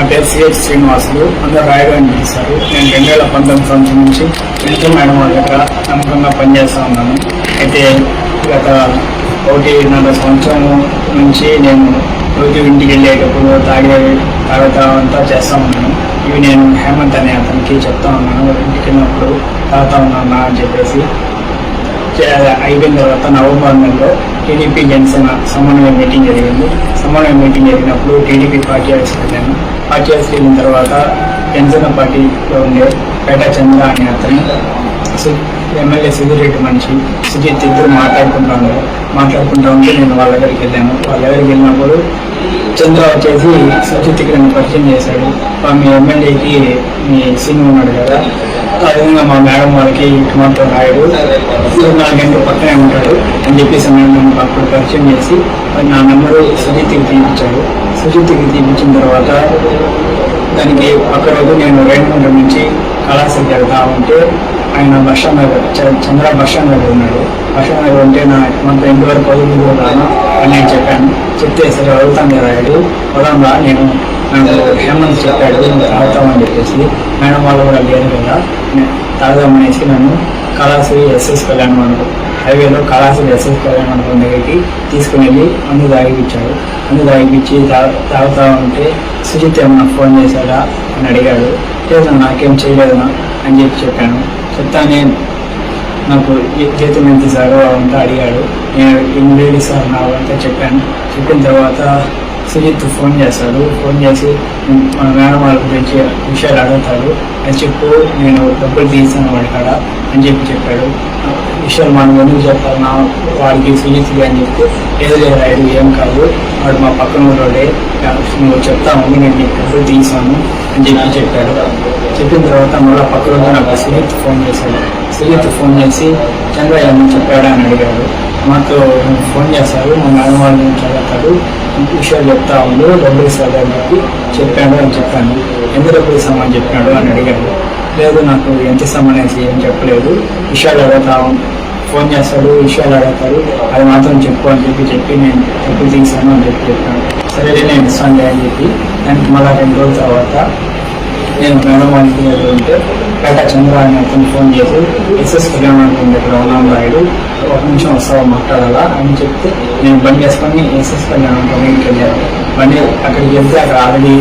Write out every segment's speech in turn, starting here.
నా పేరు సిహెచ్ శ్రీనివాసులు. అందరూ రాయుడు అని నేను రెండు వేల పంతొమ్మిది సంవత్సరం నుంచి వెళ్తూ మేడం వాళ్ళ దగ్గర నమ్మకంగా పనిచేస్తూ ఉన్నాను. అయితే గత ఒకటిన్నర సంవత్సరం నుంచి నేను రోజు ఇంటికి వెళ్ళేటప్పుడు తాగే తాగుతా అంతా చేస్తూ ఉన్నాను. ఇవి నేను హేమంత్ అనే అతనికి చెప్తా ఉన్నాను. ఇంటికి వెళ్ళినప్పుడు తాగుతా ఉన్నాను అని చెప్పేసి. అయిపోయిన తర్వాత నవంబర్ నెలలో టీడీపీ జనసేన సమన్వయ మీటింగ్ జరిగింది. సమన్వయ మీటింగ్ జరిగినప్పుడు టీడీపీ పార్టీ ఆఫీస్కి నేను పార్టీ వెళ్ళిన తర్వాత జనసేన పార్టీలో ఉండే పేట చంద్ర అనే అతను ఎమ్మెల్యే సుధీరెడ్డి మనిషి సుజిత్ ఇద్దరు మాట్లాడుకుంటా ఉన్నారు మాట్లాడుకుంటా ఉంటే నేను వాళ్ళ దగ్గరికి వెళ్ళాను. వాళ్ళ దగ్గరికి వెళ్ళినప్పుడు చంద్ర వచ్చేసి సుజిత్కి నన్ను పరిచయం చేశాడు. మీ ఎమ్మెల్యేకి మీ సీన్ ఉన్నాడు కదా అదేవిధంగా మా మేడం వాళ్ళకి మాతో రాయుడు నాలుగు గంటల పక్కనే ఉంటాడు అని చెప్పేసి మేము అప్పుడు పరిచయం చేసి నా నెంబరు సుజిత్కి తీపించాడు సుజిత్కి తీపించిన తర్వాత దానికి పక్క రోజు నేను రేణుగుంట నుంచి కళాశాల వెళ్తా ఉంటే ఆయన bus stand Chandra bus stand దగ్గర ఉన్నాడు. బస్ స్టాండ్ దగ్గర ఉంటే నా మనతో ఇంతవరకు చదువుకుంటూ రాను అని నేను చెప్పాను. చెప్తే సరే అడుగుతాం కదా రాయుడు వదంగా నేను నాకు హేమంత్ చెప్పాడు తాగుతామని చెప్పేసి మేడం వాళ్ళు కూడా లేరు కదా. నే- తాగుదామనేసి నన్ను కళాశ్రీ ఎస్ఎస్ కళ్యాణ్ మండపం హైవేలో కళాశ్రీ ఎస్ఎస్ కళ్యాణ్ మండపం దగ్గరికి తీసుకుని వెళ్ళి మందు తాగిపించాడు మందు తాగిపించి తాగుతా ఉంటే సుజిత్ ఏమన్నా ఫోన్ చేశాడా అని అడిగాడు. లేదు నాకేం చేయలేదనా అని చెప్పి చెప్పాను. చెప్తానే నాకు ఏ- జీతం ఎంత అంతా అడిగాడు. నేను ఎన్ని లేడీస్ సార్ నా అంతా చెప్పాను. చెప్పిన తర్వాత సుజిత్ ఫోన్ చేస్తాడు. ఫోన్ చేసి మన మేడం వాళ్ళ గురించి విషయాలు అడుగుతాడు అని చెప్పు నేను డబ్బులు తీసాను వాడి కాడ అని చెప్పి చెప్పాడు. విషయాలు మనం ఎందుకు చెప్పాలి నా వాడికి సుజిత్కి అని చెప్పి ఏదో లేదు ఏం కాదు. వాడు మా పక్కన ఉన్నోడే. నువ్వు చెప్తాము నేను నీకు డబ్బులు తీసాను అని చెప్పి చెప్పాడు. చెప్పిన తర్వాత మళ్ళీ పక్క రోజు నాకు సిలిత్ ఫోన్ చేశాడు. సిలిత్ ఫోన్ చేసి చంద్రయ్య ఏమన్నా చెప్పాడు? అని అడిగాడు. మాకు ఫోన్ చేశారు. మా మేడం వాళ్ళ నుంచి అడుగుతాడు. విషయాలు చెప్తా ఉండు డబ్బులు ఇస్తాడు అని చెప్పి చెప్పాడు అని చెప్పాను. ఎంత డబ్బులు ఇస్తామని చెప్పాడు? అని అడిగాడు. లేదు నాకు ఎంత ఇస్తామనేసి ఏం చెప్పలేదు. విషయాలు అడుగుతా ఫోన్ చేస్తాడు. విషయాలు అడుగుతారు అది మాత్రం చెప్పు అని చెప్పి చెప్పి నేను డబ్బులు తీసాను అని చెప్పి చెప్పాను. సరే నేను ఇస్తాను అని చెప్పి దానికి మళ్ళీ రెండు రోజుల తర్వాత నేను మేడం అనుకునేది ఉంటే పేట చంద్ర అని అతను ఫోన్ చేసి ఎస్ఎస్ కళ్యాణ్ మండపం దగ్గర ఉన్నాం రాయుడు ఒక నిమిషం వస్తావా మాట్లాడాలా? అని చెప్తే నేను బండి వేసుకొని ఎస్ఎస్ కళ్యాణ్ మండపం ఇంటికి వెళ్ళాను. బండి అక్కడికి వెళ్తే అక్కడ ఆల్రెడీ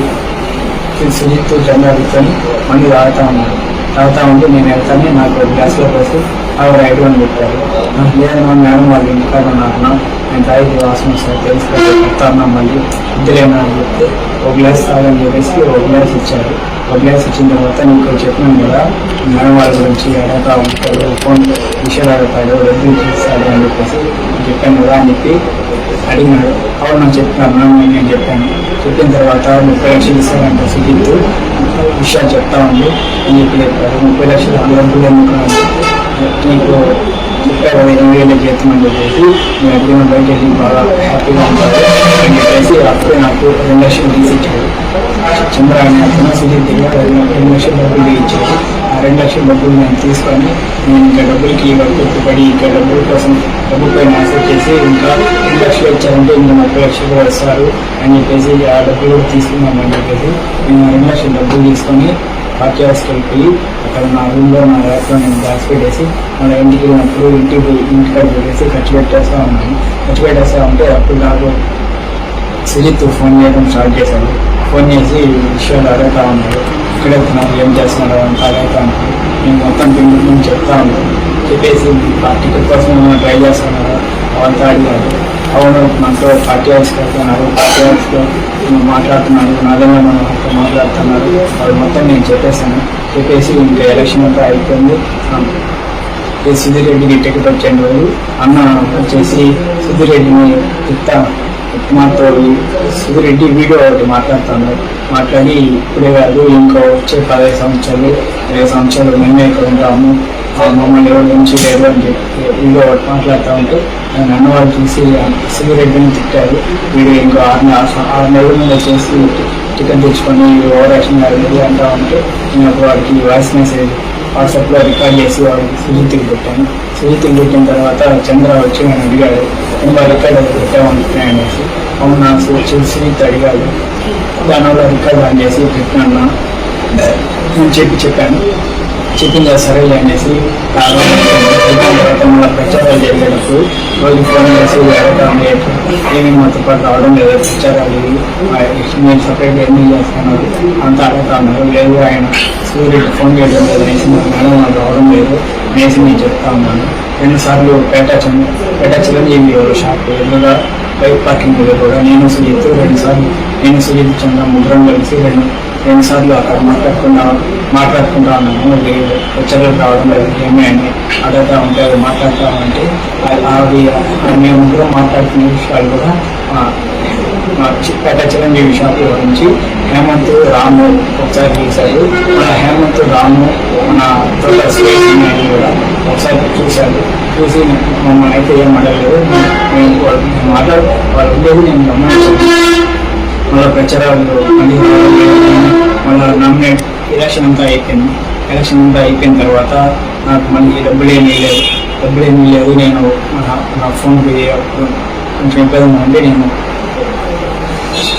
సుజిత్ చంద్ర కూర్చొని మంది తాగుతా ఉన్నాను తాగుతా ఉంటే నేను వెళ్తాను నాకు గ్యాస్లో పోసి అవి రైడు అని చెప్పారు. నాకు మా మేడం వాళ్ళు ఇంటికాడ ఉన్నారన్నా నేను తాగి వాసన వస్తుంది తెలుసు చెప్తాను మళ్ళీ ఇద్దరేనా అని చెప్తే ఒక గ్లాస్ తాగని చెప్పేసి ఒక గ్లాస్ ఇచ్చారు. ఒక ఇచ్చిన తర్వాత నీకు చెప్పినాను కదా మేడం వాళ్ళ గురించి ఎడతా ఉంటాడు ఫోన్ విషయాలు అడుగుతాడు డబ్బులు చేస్తాడు అని చెప్పేసి చెప్పాను కదా అని చెప్పి అడిగినాడు. అవును నాకు చెప్పినాను మేడం నేను చెప్పాను. చెప్పిన తర్వాత ముప్పై లక్షలు ఇస్తానంటే సుజిత్ విషయాలు చెప్తా ఉంది. అని చెప్పి చెప్పాడు ముప్పై లక్షలు అందులో నీకు చెప్పారు కదా ఎనిమిది వేల జీతం అని చెప్పేసి నేను అగ్రిమెంట్ బయట బాగా హ్యాపీగా ఉంటారు అని చెప్పేసి అప్పుడే నాకు రెండు లక్షలు తీసి ఇచ్చాడు చంద్ర అనే అతను సుజిత్ దగ్గర రెండు లక్షల డబ్బులు ఇచ్చాడు ఆ రెండు లక్షల డబ్బులు నేను తీసుకొని నేను ఇంకా డబ్బులకి కట్టుబడి పడి ఇంకా డబ్బుల కోసం డబ్బుల పైన ఆశ చేసి ఇంకా రెండు లక్షలు ఇచ్చారంటే ఇంకా ముప్పై లక్షలు కూడా ఇస్తారు అని చెప్పేసి ఆ డబ్బులు కూడా తీసుకుందామని చెప్పేసి నేను రెండు లక్షల డబ్బులు తీసుకొని పార్టీ హౌస్కి వెళ్ళిపోయి అక్కడ నా రూమ్లో నా ల్యాప్లో నేను గ్యాస్ పెట్టేసి మన ఇంటికి వెళ్ళినప్పుడు ఇంటికి పోయి ఇంటికాడ పెట్టేసి ఖర్చు పెట్టేస్తూ ఉన్నాను. ఖర్చు పెట్టేస్తూ ఉంటే అప్పుడు నాకు సుజిత్ ఫోన్ చేయడం స్టార్ట్ చేశాడు. ఫోన్ చేసి విషయాలు అడుగుతా ఉన్నాడు. ఇక్కడ వెళ్తున్నావు ఏం చేస్తున్నాడు అంతా అడుగుతా ఉన్నాడు. నేను మొత్తం పిండి చెప్తా ఉన్నాను చెప్పేసి టికెట్ కోసం ఏమైనా ట్రై చేస్తున్నారా? అవంతా అడిగాడు. అవును మనతో పార్టీ హౌస్కి వెళ్తున్నారు పార్టీ హౌస్లో మాట్లాడుతున్నారు నాదేమో మనతో మాట్లాడుతున్నారు. అది మొత్తం నేను చెప్పేశాను. చెప్పేసి ఇంకా ఎలక్షన్ అంతా అయిపోయింది. ఈ సుధీర్ రెడ్డికి టికెట్ వచ్చేందు రోజు అన్న వచ్చేసి సుధీర్ రెడ్డిని తిట్టా మాతో సుధీర్ రెడ్డి వీడియో ఒకటి మాట్లాడుతున్నారు మాట్లాడి ఇప్పుడే కాదు ఇంకో వచ్చే పదహైదు సంవత్సరాలు ఇరవై సంవత్సరాలు మేమే ఇక్కడ ఉంటాము. ఆ మమ్మల్ని ఎవరి నుంచి లేదు అని చెప్పి వీడియో ఒకటి మాట్లాడుతూ ఉంటే ఆయన అన్నవాళ్ళు చూసి సుధీర్ రెడ్డిని తిట్టారు. వీడు ఇంకో ఆరు నెల ఆరు నెలల మీద చేసి టికెట్ తెచ్చుకొని ఓవర్ యాక్షన్ అడిగి అంటా ఉంటే నేను వాడికి వాయిస్ మెసేజ్ వాట్సాప్లో రికార్డ్ చేసి వాడికి సుజిత్కి పెట్టాను. సుజిత్కి పెట్టిన తర్వాత చంద్ర వచ్చి నేను అడిగాడు ఇంకా రికార్డ్ పెట్టామనుకున్నాయి అనేసి అవును నాకు సుజిత్ అడిగాడు. దానివల్ల రికార్డ్ ఆన్ చేసి పెట్టినా నేను చెప్పి చెప్పాను. చెప్పింది సరేలే అనేసి ఆ ప్రచారాలు చేసేటప్పుడు రోజు ఫోన్ చేసి అడగడం ఏమి మాతో పాటు రావడం లేదు. ప్రచారాలు నేను సపరేట్గా ఎన్ని చేస్తాను అంత అడుగుతాను లేదు. ఆయన సూర్యుడు ఫోన్ చేయడం లేదు అనేసి నాకు మేడం వాళ్ళు రావడం లేదు అనేసి నేను చెప్తా ఉన్నాను. రెండు సార్లు పేట చంద్ర పేట చిరంజీవి షాప్ ఎదురుగా బైక్ పార్కింగ్ కూడా నేను సుజిత్ రెండు సార్లు నేను సుజిత్ చంద్ర ముగ్గురం కలిసి రెండు ఎన్నిసార్లు సార్లు అక్కడ మాట్లాడుకుంటా మాట్లాడుకుంటా ఉన్నాము వచ్చేది రావడం లేదు ఏమే అని అడుగుతా ఉంటే అది మాట్లాడతామంటే అవి మేము కూడా మాట్లాడుతున్న విషయాలు కూడా పెద్ద మా చిరంజీవి షాప్ గురించి హేమంత్ రాము ఒకసారి చూశారు. మన హేమంత్ రాము మన తోట కూడా ఒకసారి చూశారు. చూసి మమ్మల్ని అయితే ఏం అడగలేదు మేము వాళ్ళు మాట్లాడు వాళ్ళు ఉండేది నేను గమనించాను. మళ్ళీ ప్రచారాలు మళ్ళీ మళ్ళీ నామినేట్ ఎలక్షన్ అంతా అయిపోయింది. ఎలక్షన్ అంతా అయిపోయిన తర్వాత నాకు మళ్ళీ డబ్బులు ఏమీ లేవు డబ్బులు ఏమీ లేవు నేను నా- నా ఫోన్ పే కొంచెం ఇబ్బంది ఉంటే నేను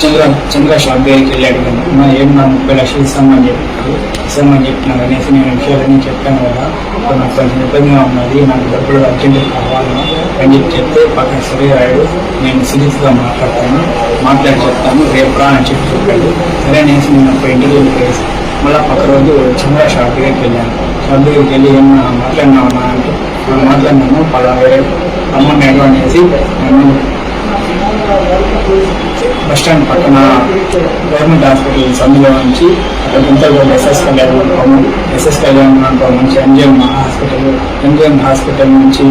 చంద్ర చంద్ర షాప్ దగ్గరికి వెళ్ళాడు అడిగాను మా ఏం నా ముప్పై లక్షలు ఇస్తామని చెప్పారు ఇస్తామని చెప్పినారు అనేసి నేను విషయాలన్నీ చెప్పాను కదా. నాకు కొంచెం ఇబ్బందిగా ఉన్నది నాకు డబ్బులు అర్జెంట్ కావాలి అని చెప్పి చెప్తే పక్కన సరే రాయుడు నేను సీరియస్గా మాట్లాడతాను మాట్లాడి చెప్తాను రేపు రా అని చెప్పి చెప్పాడు. సరే అనేసి నేను ఒక ఇంటికి వెళ్ళి మళ్ళీ పక్క రోజు చిన్న షాప్ దగ్గరికి వెళ్ళాను. షాప్ దగ్గరికి వెళ్ళి ఏమన్నా మాట్లాడినామన్నా అంటే "ఆ, మాట్లాడినాను పలా వేరే రమ్మన్నాడు అనేసి నేను బస్ స్టాండ్ పక్కన గవర్నమెంట్ హాస్పిటల్ సందులో నుంచి అక్కడ గుంతలో ఎస్ఎస్ కళ్యాణ్ మండపం ఎస్ఎస్ కళ్యాణ్ నుంచి ఎంజిఎం హాస్పిటల్ ఎంజిఎం హాస్పిటల్ నుంచి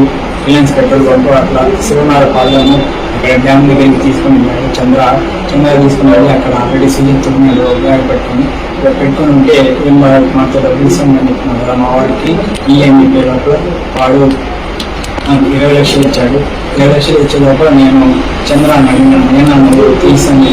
రిలయన్స్ పెట్రోల్ పంప్ అట్లా శివనార పాలను అక్కడ డ్యామ్ దగ్గరికి తీసుకుని వెళ్ళాడు చంద్ర చంద్ర తీసుకుని వెళ్ళి అక్కడ ఆల్రెడీ సీజన్ తుమ్మిలో బ్యాగ్ పెట్టుకుని ఇక్కడ పెట్టుకుని ఉంటే ఏం బాగా మాతో డబ్బులు ఇస్తామని చెప్పినారు కదా మా వాడికి. ఈఎంఈ పేరు వాడు నాకు ఇరవై లక్షలు ఇచ్చాడు. ఇరవై లక్షలు ఇచ్చే లోపల నేను చంద్రాన్ని అడిగినాను. నేను నువ్వు తీసాను